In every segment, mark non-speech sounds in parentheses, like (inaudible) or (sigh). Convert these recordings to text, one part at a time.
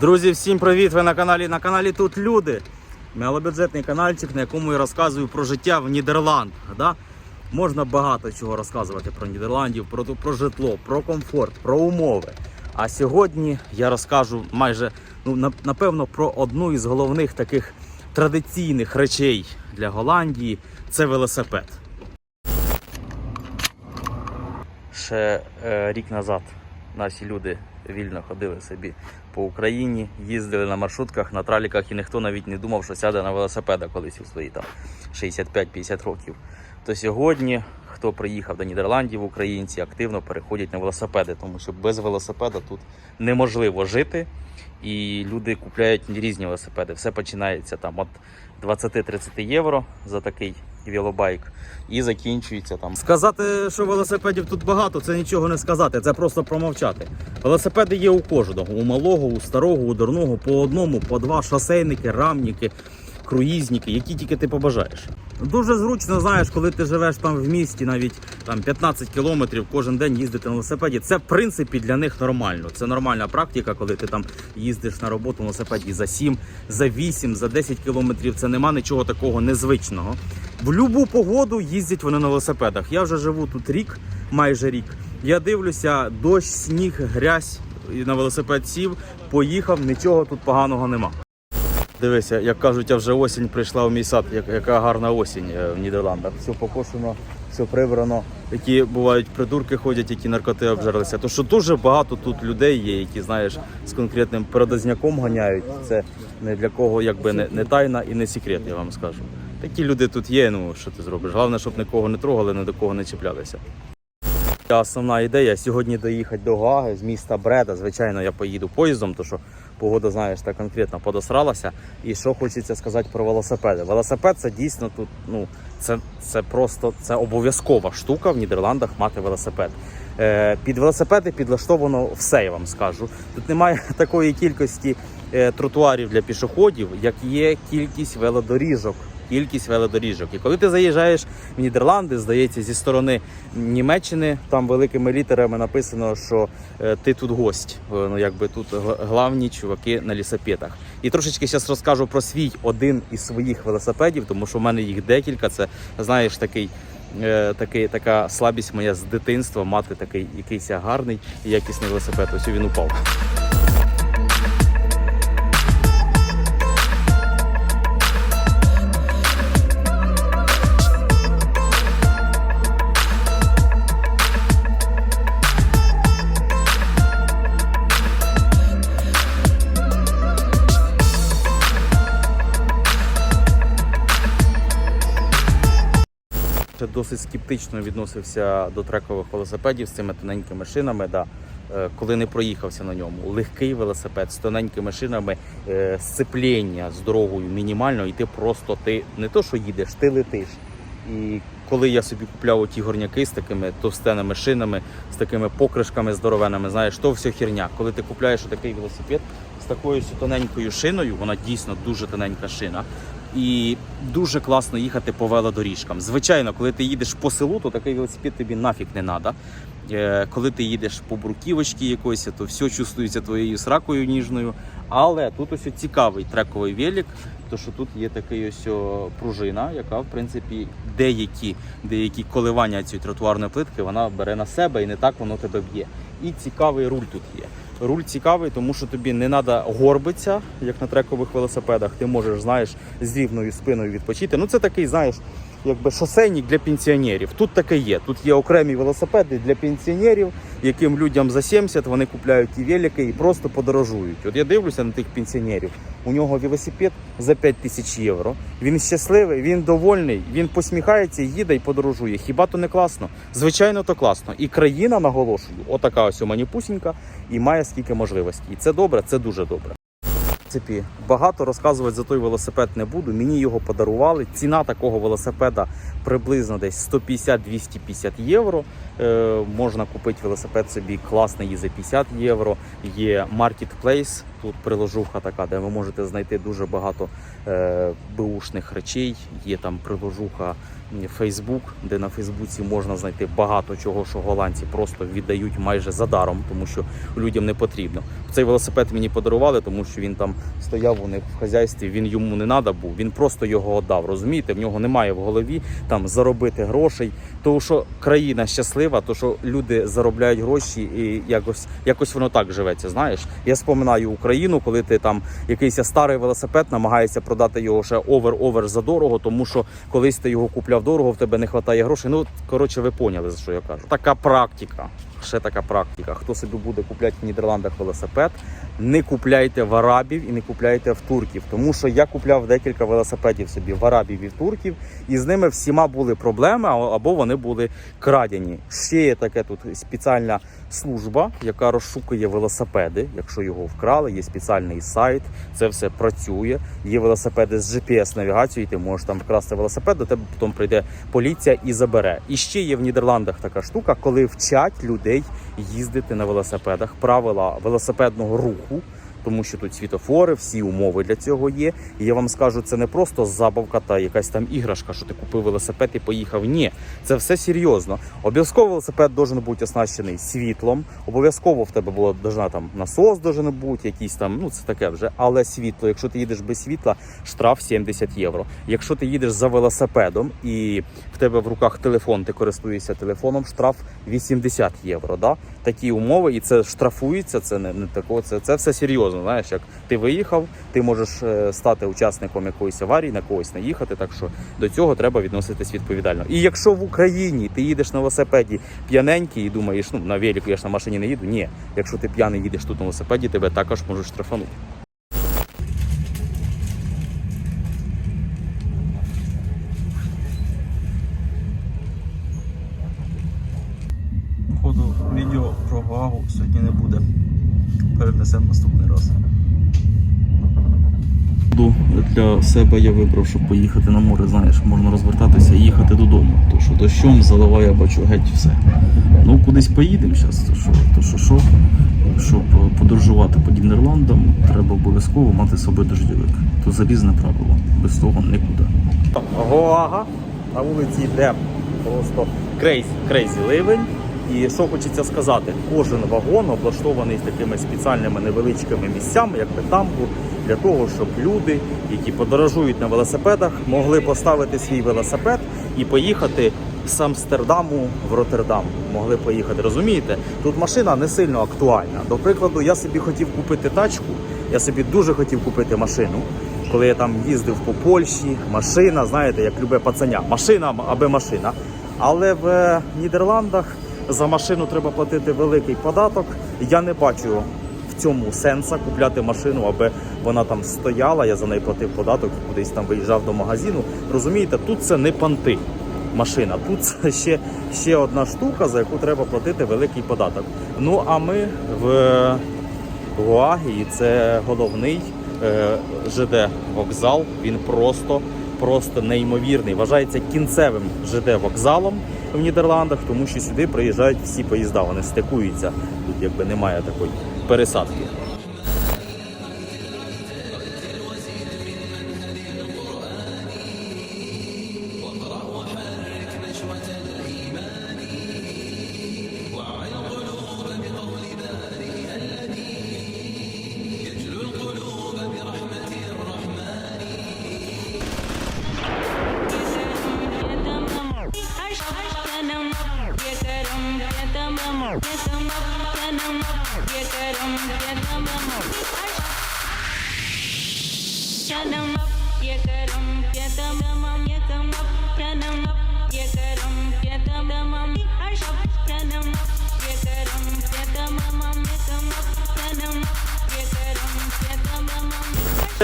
Друзі, всім привіт! Ви на каналі на каналі Тут Люди. Малобюджетний каналчик, на якому я розказую про життя в Нідерландах. Да? Можна багато чого розказувати про Нідерландів, про, про житло, про комфорт, про умови. А сьогодні я розкажу майже ну, напевно про одну із головних таких традиційних речей для Голландії це велосипед. Ще е, рік назад наші люди вільно ходили собі по Україні, їздили на маршрутках, на траліках, і ніхто навіть не думав, що сяде на велосипеда колись у свої там 65-50 років. То сьогодні, хто приїхав до Нідерландів, українці активно переходять на велосипеди, тому що без велосипеда тут неможливо жити. І люди купляють різні велосипеди. Все починається там від 20-30 євро за такий велобайк і закінчується там. Сказати, що велосипедів тут багато, це нічого не сказати, це просто промовчати. Велосипеди є у кожного, у малого, у старого, у дурного, по одному, по два шосейники, рамніки, круїзники, які тільки ти побажаєш. Дуже зручно, знаєш, коли ти живеш там в місті, навіть там 15 кілометрів кожен день їздити на велосипеді. Це в принципі для них нормально. Це нормальна практика, коли ти там їздиш на роботу на велосипеді за 7, за 8, за 10 кілометрів. Це нема нічого такого незвичного. В будь-яку погоду їздять вони на велосипедах. Я вже живу тут рік, майже рік. Я дивлюся, дощ, сніг, грязь на велосипед сів, поїхав, нічого тут поганого нема. Дивися, як кажуть, а вже осінь прийшла в мій сад, яка гарна осінь е, в Нідерландах. Все покошено, все прибрано. Які бувають придурки ходять, які наркоти обжерлися. То що дуже багато тут людей є, які знаєш з конкретним передозняком ганяють. Це не для кого якби не, не тайна і не секрет, я вам скажу. Такі люди тут є. Ну що ти зробиш? Головне, щоб нікого не трогали, ні до кого не чіплялися. Основна ідея сьогодні доїхати до Гааги з міста Бреда. Звичайно, я поїду поїздом, тому що погода, знаєш, так конкретно подосралася. І що хочеться сказати про велосипеди. Велосипед це дійсно тут, ну це, це просто це обов'язкова штука в Нідерландах мати велосипед. Е, під велосипеди підлаштовано все, я вам скажу. Тут немає (laughs) такої кількості е, тротуарів для пішоходів, як є кількість велодоріжок. Кількість велодоріжок. І коли ти заїжджаєш в Нідерланди, здається, зі сторони Німеччини, там великими літерами написано, що е, ти тут гость. Е, Ну якби тут главні чуваки на лісопетах. І трошечки зараз розкажу про свій один із своїх велосипедів, тому що в мене їх декілька. Це знаєш такий. е, Такий, така слабість моя з дитинства мати такий якийсь гарний і якісний велосипед. Ось він упав. Ще досить скептично відносився до трекових велосипедів з цими тоненькими шинами. Да. Е, Коли не проїхався на ньому, легкий велосипед з тоненькими шинами, е, сцепління з дорогою мінімально, і ти просто ти не то, що їдеш, ти летиш. І коли я собі купляв ті горняки з такими товстеними шинами, з такими покришками здоровеними, знаєш, то все херня. Коли ти купляєш такий велосипед з такою тоненькою шиною, вона дійсно дуже тоненька шина. І дуже класно їхати по велодоріжкам. Звичайно, коли ти їдеш по селу, то такий велосипед тобі нафіг не треба. Коли ти їдеш по бруківочці якоїсь, то все чувствується твоєю сракою ніжною. Але тут ось цікавий трековий велик, то що тут є такий ось пружина, яка в принципі деякі, деякі коливання цієї тротуарної плитки вона бере на себе і не так воно тебе б'є. І цікавий руль тут є. Руль цікавий, тому що тобі не треба горбитися, як на трекових велосипедах. Ти можеш, знаєш, з рівною спиною відпочити. Ну це такий, знаєш, якби шосейник для пенсіонерів. Тут таке є. Тут є окремі велосипеди для пенсіонерів, яким людям за 70 вони купляють ті велики і просто подорожують. От я дивлюся на тих пенсіонерів. У нього велосипед за 5 тисяч євро. Він щасливий, він довольний, він посміхається, їде і подорожує. Хіба то не класно? Звичайно, то класно. І країна, наголошую, отака ось у маніпусінька і має скільки можливостей. І це добре, це дуже добре. Принципі, багато розказувати за той велосипед не буду. Мені його подарували. Ціна такого велосипеда приблизно десь 150-250 євро. Е, можна купити велосипед собі класний і за 50 євро. Є Marketplace, тут приложуха така, де ви можете знайти дуже багато е, беушних речей. Є там приложуха Facebook, де на Фейсбуці можна знайти багато чого, що голландці просто віддають майже за даром, тому що людям не потрібно. Цей велосипед мені подарували, тому що він там стояв у них в хазяйстві. Він йому не треба був. Він просто його віддав. Розумієте, в нього немає в голові там заробити грошей. Тому що країна щаслива, то що люди заробляють гроші і якось якось воно так живеться. Знаєш, я споминаю Україну, коли ти там якийсь старий велосипед намагається продати його ще овер-овер за дорого, тому що колись ти його купляв дорого, в тебе не вистачає грошей. Ну коротше, ви поняли за що я кажу. Така практика. Ще така практика. Хто собі буде купляти в Нідерландах велосипед, не купляйте в арабів і не купляйте в турків. Тому що я купляв декілька велосипедів собі в арабів і в турків, і з ними всіма були проблеми або вони були крадені. Ще є таке тут спеціальна служба, яка розшукує велосипеди. Якщо його вкрали, є спеціальний сайт, це все працює. Є велосипеди з GPS-навігацією, ти можеш там вкрасти велосипед, до тебе потім прийде поліція і забере. І ще є в Нідерландах така штука, коли вчать людей їздити на велосипедах, правила велосипедного руху. Тому що тут світофори, всі умови для цього є. І я вам скажу, це не просто забавка та якась там іграшка, що ти купив велосипед і поїхав. Ні, це все серйозно. Обов'язково велосипед должен бути оснащений світлом. Обов'язково в тебе було должна там насос должен бути, якийсь там, ну це таке вже. Але світло, якщо ти їдеш без світла, штраф 70 євро. Якщо ти їдеш за велосипедом і тебе в руках телефон, ти користуєшся телефоном, штраф 80 євро. Да? Такі умови, і це штрафується. Це не, не тако, це, це все серйозно. Знаєш, як ти виїхав, ти можеш е, стати учасником якоїсь аварії, на когось наїхати. Так що до цього треба відноситись відповідально. І якщо в Україні ти їдеш на велосипеді п'яненький і думаєш, ну на велику я ж на машині не їду. Ні, якщо ти п'яний їдеш тут на велосипеді, тебе також можуть штрафанути. Походу відео про вагу сьогодні не буде. Перенесемо наступний раз. Для себе я вибрав, щоб поїхати на море, знаєш, можна розвертатися і їхати додому. То що дощом заливає, я бачу геть все. Ну, кудись поїдемо зараз, то що, то що, що, щоб подорожувати по Нідерландам, треба обов'язково мати з собою дождьовик. То залізне правило. Без того нікуди. Гоага. На вулиці йде просто крейзі, крейзі ливень. І що хочеться сказати, кожен вагон облаштований такими спеціальними невеличкими місцями, як би тамбур, для того, щоб люди, які подорожують на велосипедах, могли поставити свій велосипед і поїхати з Амстердаму в Роттердам. Могли поїхати. Розумієте? Тут машина не сильно актуальна. До прикладу, я собі хотів купити тачку, я собі дуже хотів купити машину. Коли я там їздив по Польщі, машина, знаєте, як любе пацаня, машина аби машина. Але в е, Нідерландах за машину треба платити великий податок. Я не бачу в цьому сенса купляти машину, аби вона там стояла. Я за неї платив податок, кудись там виїжджав до магазину. Розумієте, тут це не панти. Машина, тут це ще, ще одна штука, за яку треба платити великий податок. Ну а ми в Гуагі, і це головний е, ЖД вокзал. Він просто, просто неймовірний. Вважається кінцевим ЖД вокзалом в Нідерландах, тому що сюди приїжджають всі поїзда. Вони стикуються. Тут якби немає такої пересадки.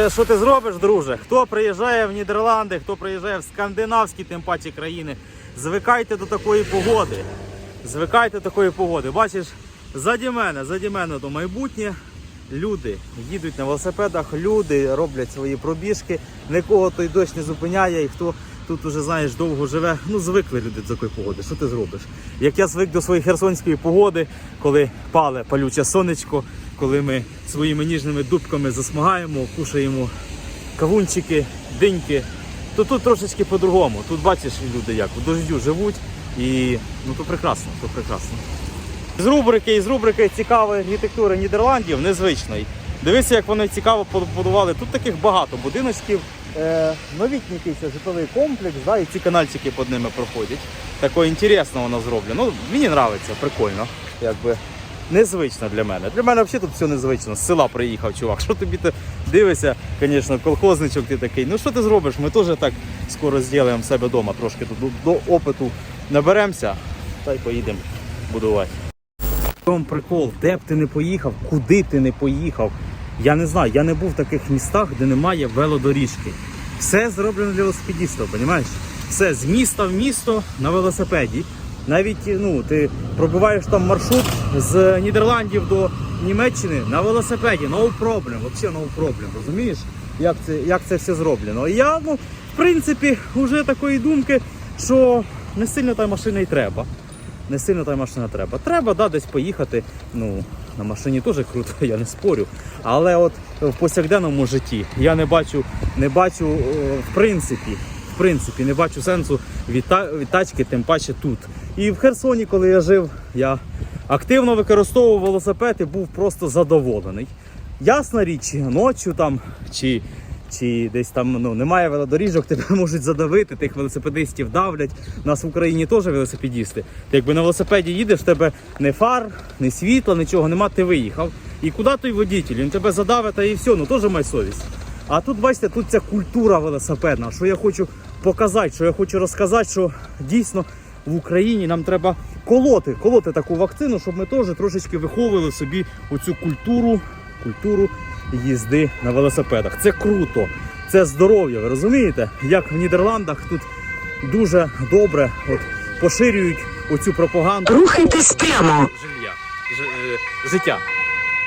Що ти зробиш, друже? Хто приїжджає в Нідерланди, хто приїжджає в скандинавські, тим паче країни, звикайте до такої погоди. Звикайте до такої погоди. Бачиш, заді мене, заді мене то майбутнє. Люди їдуть на велосипедах, люди роблять свої пробіжки. Нікого той дощ не зупиняє, і хто тут уже знаєш довго живе. Ну звикли люди до такої погоди. Що ти зробиш? Як я звик до своєї херсонської погоди, коли пале палюче сонечко, коли ми своїми ніжними дубками засмагаємо, кушаємо кавунчики, диньки, то тут трошечки по-другому. Тут бачиш люди як у дождю живуть і ну то прекрасно, то прекрасно. З рубрики, із рубрики цікавої архітектури Нідерландів незвичної. Дивися, як вони цікаво побудували. Тут таких багато будиночків. Е, новітній якийсь житловий комплекс, да, і ці канальчики під ними проходять. Тако інтересно воно зроблено. Ну, мені подобається, прикольно. Якби незвично для мене. Для мене взагалі тут все незвично. З села приїхав, чувак. (laughs) Що тобі ти дивишся, звісно, колхозничок ти такий. Ну що ти зробиш? Ми теж так скоро зробимо себе вдома трошки тут до, до опиту наберемося та й поїдемо будувати. В прикол, де б ти не поїхав, куди ти не поїхав. Я не знаю, я не був в таких містах, де немає велодоріжки. Все зроблено для велосипедістів, розумієш? Все з міста в місто на велосипеді. Навіть ну, ти пробиваєш там маршрут з Нідерландів до Німеччини на велосипеді. No problem, взагалі no problem, розумієш? Як це, як це все зроблено? І я, ну, в принципі, вже такої думки, що не сильно та машина і треба не сильно та машина треба. Треба, да, десь поїхати. Ну, на машині теж круто, (laughs) я не спорю. Але от в повсякденному житті я не бачу, не бачу е, в принципі, в принципі, не бачу сенсу від, та- від тачки, тим паче тут. І в Херсоні, коли я жив, я активно використовував велосипед і був просто задоволений. Ясна річ, ночі там чи чи десь там ну, немає велодоріжок, тебе (laughs) можуть задавити, тих велосипедистів давлять. У нас в Україні теж велосипедісти. Ти якби на велосипеді їдеш, в тебе не фар, не світла, нічого нема, ти виїхав. І куди той водитель? Він тебе задавить та і все, ну теж май совість. А тут, бачите, тут ця культура велосипедна, що я хочу показати, що я хочу розказати, що дійсно в Україні нам треба колоти, колоти таку вакцину, щоб ми теж трошечки виховували собі оцю культуру, культуру їзди на велосипедах. Це круто, це здоров'я, ви розумієте? Як в Нідерландах тут дуже добре от, поширюють оцю пропаганду Рухайтесь прямо. жилья, ж- е, життя.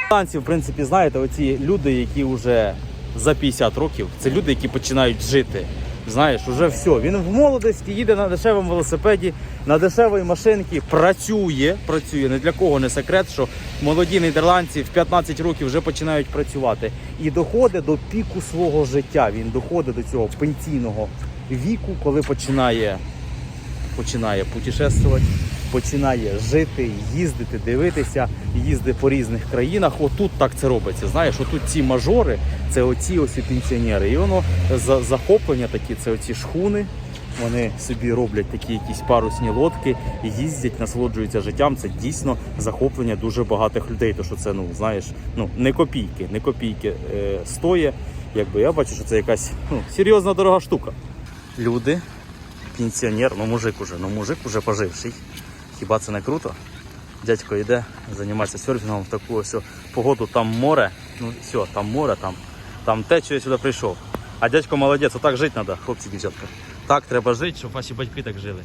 Танці, в принципі, знаєте, оці люди, які вже за 50 років, це люди, які починають жити. Знаєш, уже все. Він в молодості їде на дешевому велосипеді, на дешевій машинці, працює, працює. Не для кого не секрет, що молоді нідерландці в 15 років вже починають працювати. І доходить до піку свого життя. Він доходить до цього пенсійного віку, коли починає починає путешествувати, починає жити, їздити, дивитися, їздити по різних країнах. Отут так це робиться. Знаєш, отут ці мажори, це оці ось пенсіонери. І воно за захоплення такі, це оці шхуни. Вони собі роблять такі якісь парусні лодки, їздять, насолоджуються життям. Це дійсно захоплення дуже багатих людей. То що це, ну знаєш, ну не копійки, не копійки е, стоє. Якби я бачу, що це якась ну, серйозна дорога штука. Люди пенсіонер, ну мужик уже, ну мужик уже поживший. Хіба це не круто? Дядько йде займатися серфінгом в таку ось погоду, там море, ну все, там море, там, там те, що я сюди прийшов. А дядько молодець, отак жити треба, хлопці, дівчатка. Так треба жити, щоб ваші батьки так жили.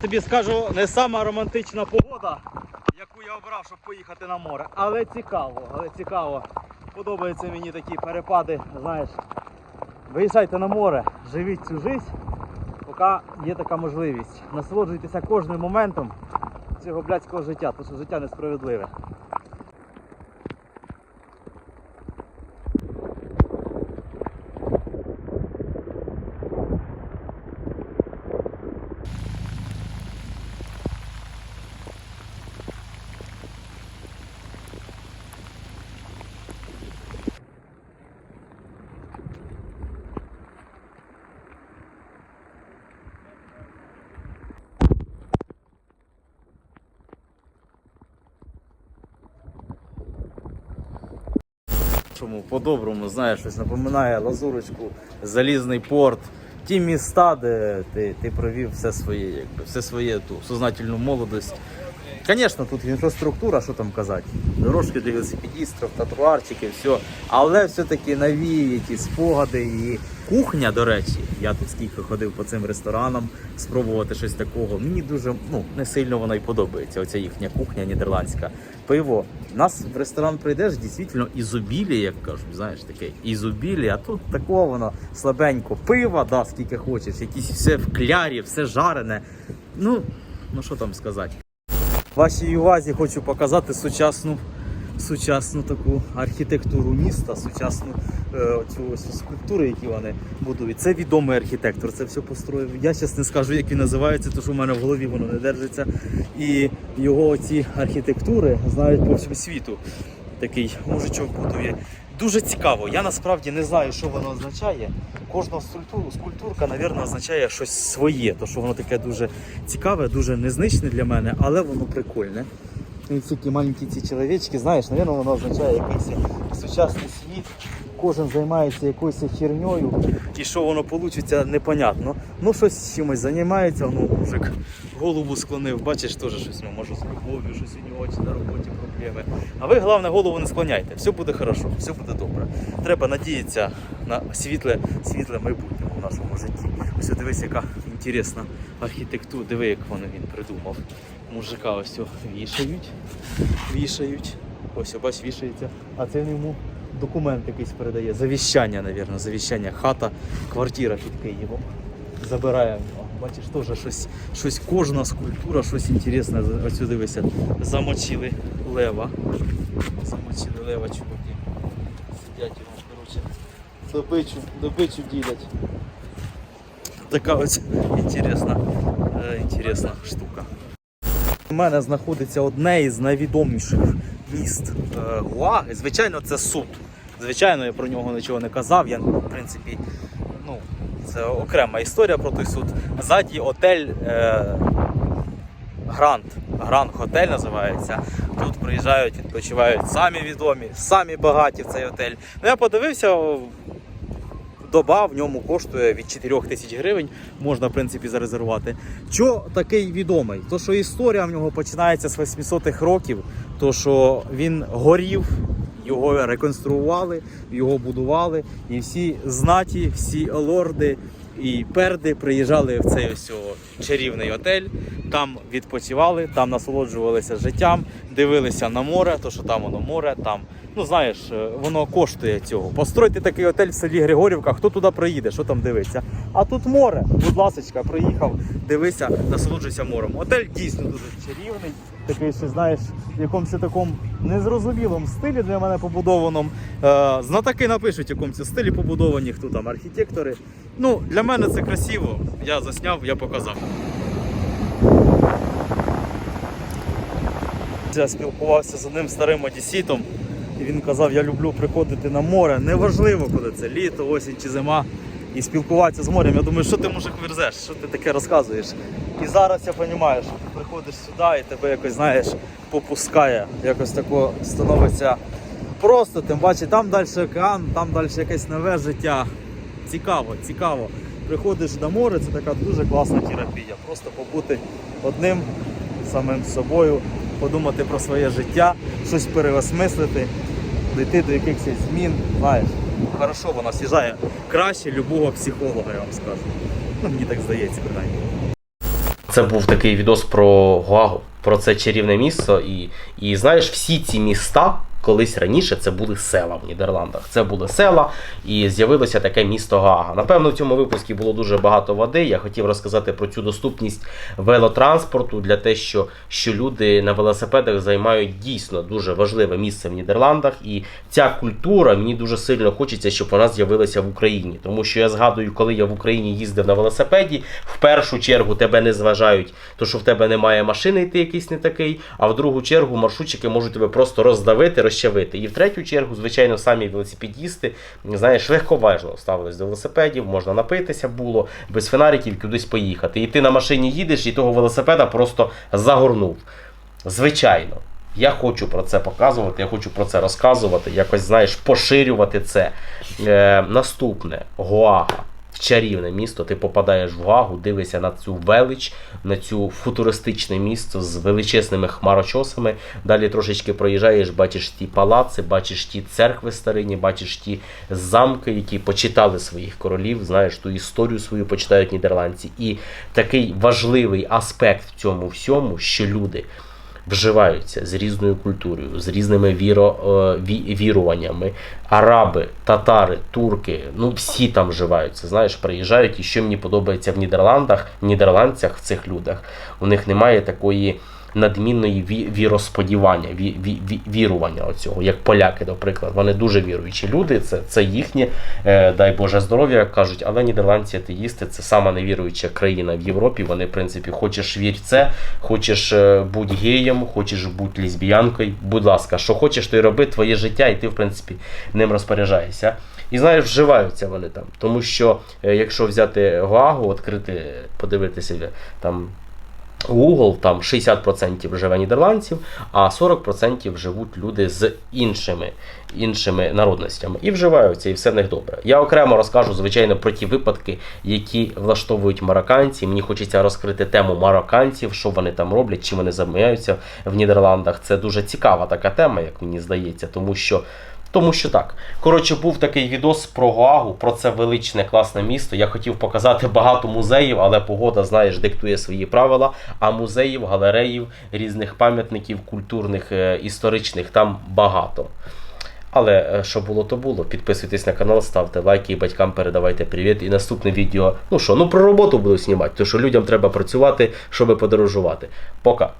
Тобі скажу, не сама романтична погода, я обрав, щоб поїхати на море. Але цікаво, але цікаво. Подобаються мені такі перепади, знаєш. Виїжджайте на море, живіть цю життя, поки є така можливість. Насолоджуйтеся кожним моментом цього блядського життя, тому що життя несправедливе. По-доброму, знаєш, щось напоминає лазурочку, залізний порт. Ті міста, де ти, ти провів все своє, якби, все своє ту сознательну молодость. Звісно, тут інфраструктура, що там казати. Дорожки для велосипедістів, татуарчики, все. Але все-таки навіє ті спогади і Кухня, до речі, я тут скільки ходив по цим ресторанам, спробувати щось такого. Мені дуже ну, не сильно воно і подобається. Оця їхня кухня нідерландська. Пиво. Нас в ресторан прийдеш, дійсно ізобілі, як кажуть, знаєш, таке ізобілі, а тут такого воно слабенько. Пива, да, скільки хочеш, якісь все в клярі, все жарене. Ну, ну що там сказати. Вашій увазі хочу показати сучасну, сучасну таку архітектуру міста, сучасну е, цю ось скульптуру, які вони будують. Це відомий архітектор, це все построїв. Я зараз не скажу, як він називається, тому що в мене в голові воно не держиться. І його ці архітектури знають по всьому світу. Такий мужичок будує. Дуже цікаво. Я насправді не знаю, що воно означає. Кожна скульптура, скульптурка, мабуть, означає щось своє, то що воно таке дуже цікаве, дуже незвичне для мене, але воно прикольне. І такі маленькі ці чоловічки, знаєш, мабуть, воно означає якийсь сучасний світ. Кожен займається якоюсь херньою, і що воно вийде, непонятно. Ну, щось чимось займається, ну, мужик голову склонив, бачиш, теж щось ну, може з любов'ю, щось у нього на роботі проблеми. А ви, головне, голову не склоняйте, все буде хорошо, все буде добре. Треба надіятися на світле, світле майбутнє в нашому житті. Ось дивись, яка інтересна архітектура. Диви, як воно він придумав. Мужика ось вішають, вішають. Ось, бач, вішається. А це йому документ якийсь передає. Завіщання, мабуть, завіщання. Хата, квартира під Києвом. Забирає в нього. Бачиш, теж щось, щось кожна скульптура, щось інтересне. Ось сюди дивися. Замочили лева. Замочили лева, чуваки. Сидять його, коротше. Добичу, добичу ділять. Така ось інтересна, е, інтересна штука. У мене знаходиться одне із найвідоміших міст е, Гуаги. Звичайно, це суд. Звичайно, я про нього нічого не казав. Я, в принципі, ну, це окрема історія про той суд. Ззаді отель е, Гранд. Гранд Хотель називається. Тут приїжджають, відпочивають самі відомі, самі багаті в цей отель. Ну, я подивився, доба в ньому коштує від 4 тисяч гривень, можна в принципі зарезервувати. Що такий відомий? То що історія в нього починається з 800-х років, то що він горів. Його реконструювали, його будували, і всі знаті, всі лорди і перди приїжджали в цей ось чарівний отель, там відпочивали, там насолоджувалися життям, дивилися на море, то що там воно море, там ну знаєш, е, воно коштує цього. Постройте такий отель в селі Григорівка, хто туди приїде, що там дивиться. А тут море, будь ласка, приїхав, дивися, насолоджуйся морем. Отель дійсно дуже чарівний. Такий, що знаєш, в якомусь такому незрозумілому стилі для мене побудованому. Е, знатоки напишуть, в якому це стилі побудовані, хто там архітектори. Ну, для мене це красиво. Я засняв, я показав. Я спілкувався з одним старим одесітом, і він казав, я люблю приходити на море. Неважливо, коли це літо, осінь чи зима. І спілкуватися з морем. Я думаю, що ти мужик верзеш, що ти таке розказуєш. І зараз я розумію, що ти приходиш сюди і тебе якось, знаєш, попускає. Якось тако становиться просто, тим паче, там далі океан, там далі якесь нове життя. Цікаво, цікаво. Приходиш до моря, це така дуже класна терапія. Просто побути одним самим собою, подумати про своє життя, щось переосмислити, дійти до якихось змін. Знаєш, хорошо вона сіжає краще любого психолога, я вам скажу. Ну, мені так здається, принаймні. Це був такий відос про Гуагу, про це чарівне місто. І, і знаєш, всі ці міста колись раніше це були села в Нідерландах. Це були села, і з'явилося таке місто Гаага. Напевно, в цьому випуску було дуже багато води. Я хотів розказати про цю доступність велотранспорту для те, що, що люди на велосипедах займають дійсно дуже важливе місце в Нідерландах. І ця культура мені дуже сильно хочеться, щоб вона з'явилася в Україні. Тому що я згадую, коли я в Україні їздив на велосипеді, в першу чергу тебе не зважають, то що в тебе немає машини, і ти якийсь не такий. А в другу чергу маршрутчики можуть тебе просто роздавити, розчавити. І в третю чергу, звичайно, самі велосипедісти, знаєш, легковажно ставились до велосипедів, можна напитися було, без фонариків кудись поїхати. І ти на машині їдеш, і того велосипеда просто загорнув. Звичайно. Я хочу про це показувати, я хочу про це розказувати, якось, знаєш, поширювати це. Е, наступне Гоага. Чарівне місто. Ти попадаєш в Гагу, дивишся на цю велич, на цю футуристичне місто з величезними хмарочосами. Далі трошечки проїжджаєш, бачиш ті палаци, бачиш ті церкви старинні, бачиш ті замки, які почитали своїх королів, знаєш ту історію свою почитають нідерландці. І такий важливий аспект в цьому всьому, що люди вживаються з різною культурою, з різними віро, е, ві- віруваннями. Араби, татари, турки, ну всі там вживаються. Знаєш, приїжджають, і що мені подобається в Нідерландах, в нідерландцях, в цих людях, у них немає такої. Надмінної ві- віросподівання, ві, ві, ві- вірування оцього, як поляки, наприклад. Вони дуже віруючі люди, це, це їхнє, е, дай Боже здоров'я, як кажуть, але нідерландці атеїсти це сама невіруюча країна в Європі. Вони, в принципі, хочеш вір це, хочеш е, будь геєм, хочеш бути лесбіянкою. Будь ласка, що хочеш, то й роби твоє життя, і ти, в принципі, ним розпоряджаєшся. І знаєш, вживаються вони там. Тому що е, якщо взяти Гуагу, відкрити, подивитися там. Google там 60% живе нідерландців, а 40% живуть люди з іншими, іншими народностями і вживаються, і все в них добре. Я окремо розкажу, звичайно, про ті випадки, які влаштовують марокканці. Мені хочеться розкрити тему марокканців, що вони там роблять, чим вони займаються в Нідерландах. Це дуже цікава така тема, як мені здається, тому що. Тому що так. Коротше, був такий відос про Гуагу, про це величне класне місто. Я хотів показати багато музеїв, але погода, знаєш, диктує свої правила. А музеїв, галереїв, різних пам'ятників, культурних, е, історичних там багато. Але е, що було, то було. Підписуйтесь на канал, ставте лайки і батькам передавайте привіт. І наступне відео. Ну що, ну про роботу буду знімати, тому що людям треба працювати, щоб подорожувати. Пока.